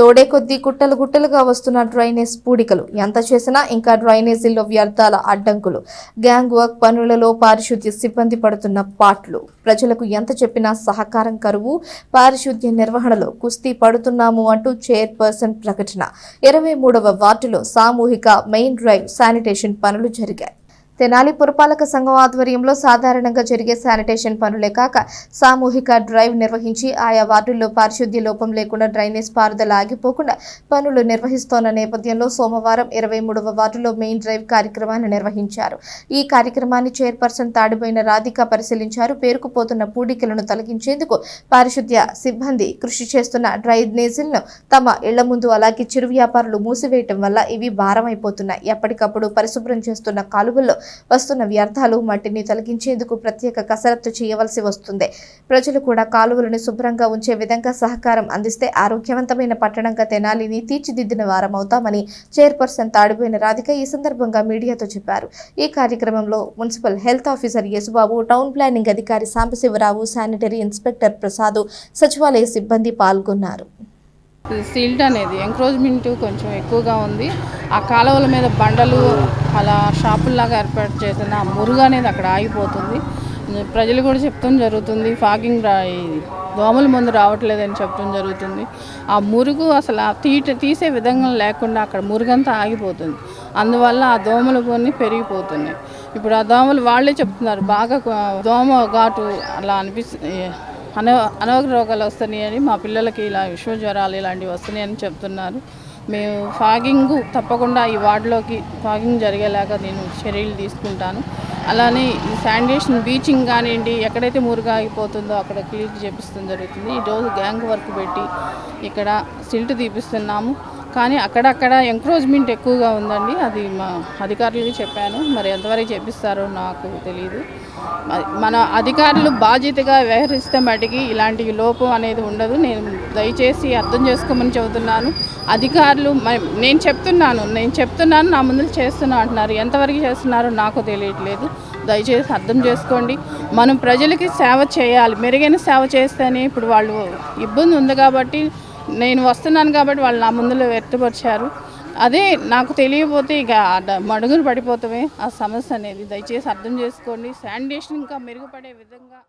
తోడే కొద్దీ గుట్టలు గుట్టలుగా వస్తున్న డ్రైనేజ్ పూడికలు. ఎంత చేసినా ఇంకా డ్రైనేజీల్లో వ్యర్థాల అడ్డంకులు. గ్యాంగ్ వర్క్ పనులలో పారిశుద్ధ్య సిబ్బంది పడుతున్న పాట్లు. ప్రజలకు ఎంత చెప్పినా సహకారం కరువు. పారిశుద్ధ్య నిర్వహణలో కుస్తీ పడుతున్నాము అంటూ చైర్పర్సన్ ప్రకటన. ఇరవై మూడవ వార్డులో సామూహిక మెయిన్ డ్రైవ్ శానిటేషన్ పనులు జరిగాయి. తెనాలి పురపాలక సంఘం ఆధ్వర్యంలో సాధారణంగా జరిగే శానిటేషన్ పనులే కాక సామూహిక డ్రైవ్ నిర్వహించి ఆయా వార్డుల్లో పారిశుద్ధ్య లోపం లేకుండా డ్రైనేజ్ పారుదల ఆగిపోకుండా పనులు నిర్వహిస్తోన్న నేపథ్యంలో సోమవారం ఇరవై మూడవ వార్డులో మెయిన్ డ్రైవ్ కార్యక్రమాన్ని నిర్వహించారు. ఈ కార్యక్రమాన్ని చైర్పర్సన్ తాడిపోయిన రాధిక పరిశీలించారు. పేరుకుపోతున్న పూడికలను తొలగించేందుకు పారిశుద్ధ్య సిబ్బంది కృషి చేస్తున్న డ్రైనేజీలను తమ ఇళ్ళ ముందు అలాగే చిరు వ్యాపారులు మూసివేయటం వల్ల ఇవి భారమైపోతున్నాయి. ఎప్పటికప్పుడు పరిశుభ్రం చేస్తున్న కాలువల్లో వస్తున్న వ్యర్థాలు మట్టిని తొలగించేందుకు ప్రత్యేక కసరత్తు చేయవలసి వస్తుంది. ప్రజలు కూడా కాలువలను శుభ్రంగా ఉంచే విధంగా సహకారం అందిస్తే ఆరోగ్యవంతమైన పట్టణంగా తెనాలిని తీర్చిదిద్దిన వారమవుతామని చైర్పర్సన్ తాడిపోయిన రాధిక ఈ సందర్భంగా మీడియాతో చెప్పారు. ఈ కార్యక్రమంలో municipal health officer Yesubabu town planning అధికారి సాంబశివరావు శానిటరీ ఇన్స్పెక్టర్ ప్రసాద్ సచివాలయ సిబ్బంది పాల్గొన్నారు. సిల్ట్ అనేది ఎంక్రోజ్మెంట్ కొంచెం ఎక్కువగా ఉంది. ఆ కాలువల మీద బండలు అలా షాపుల్లాగా ఏర్పాటు చేసిన ఆ మురుగు అనేది అక్కడ ఆగిపోతుంది. ప్రజలు కూడా చెప్తాం జరుగుతుంది ఫాగింగ్ రా దోమల మందు రావట్లేదని చెప్పడం జరుగుతుంది. ఆ మురుగు అసలు తీట తీసే విధంగా లేకుండా అక్కడ మురుగంతా ఆగిపోతుంది. అందువల్ల ఆ దోమలు కొన్ని పెరిగిపోతున్నాయి ఇప్పుడు ఆ దోమలు వాళ్ళే చెప్తున్నారు బాగా దోమ ఘాటు అలా అనిపిస్తుంది అనో అనారోగ్య రోగాలు వస్తున్నాయని మా పిల్లలకి ఇలా విశ్వ జ్వరాలు ఇలాంటివి వస్తున్నాయని చెప్తున్నారు. మేము ఫాగింగ్ తప్పకుండా ఈ వార్డులోకి ఫాగింగ్ జరిగేలాగా నేను చర్యలు తీసుకుంటాను. అలానే ఈ శానిటేషన్ బీచింగ్ కానివ్వండి ఎక్కడైతే మురుగాగిపోతుందో అక్కడ క్లీన్ చేపిస్తుంది జరుగుతుంది. ఈ రోజు గ్యాంగ్ వర్క్ పెట్టి ఇక్కడ సిల్ట్ తీపిస్తున్నాము. కానీ అక్కడక్కడ ఎంక్రోచ్మెంట్ ఎక్కువగా ఉందండి. అది మా అధికారులకి చెప్పాను. మరి ఎంతవరకు చేపిస్తారో నాకు తెలియదు మరి మన అధికారులు బాధ్యతగా వ్యవహరిస్తే మటుకి ఇలాంటి లోపం అనేది ఉండదు. నేను దయచేసి అర్థం చేసుకోమని చెబుతున్నాను. అధికారులు మ- నేను చెప్తున్నాను. నేను చెప్తున్నాను నా ముందు చేస్తున్నా అంటున్నారు. ఎంతవరకు చేస్తున్నారో నాకు తెలియట్లేదు. దయచేసి అర్థం చేసుకోండి. మనం ప్రజలకి సేవ చేయాలి. మెరుగైన సేవ చేస్తేనే ఇప్పుడు వాళ్ళు ఇబ్బంది ఉంది కాబట్టి నేను వస్తున్నాను కాబట్టి వాళ్ళు నా ముందులో వ్యక్తపరిచారు. అదే నాకు తెలియపోతే ఇక మడుగులు పడిపోతామే ఆ సమస్య అనేది దయచేసి అర్థం చేసుకోండి. శానిటేషన్ ఇంకా మెరుగుపడే విధంగా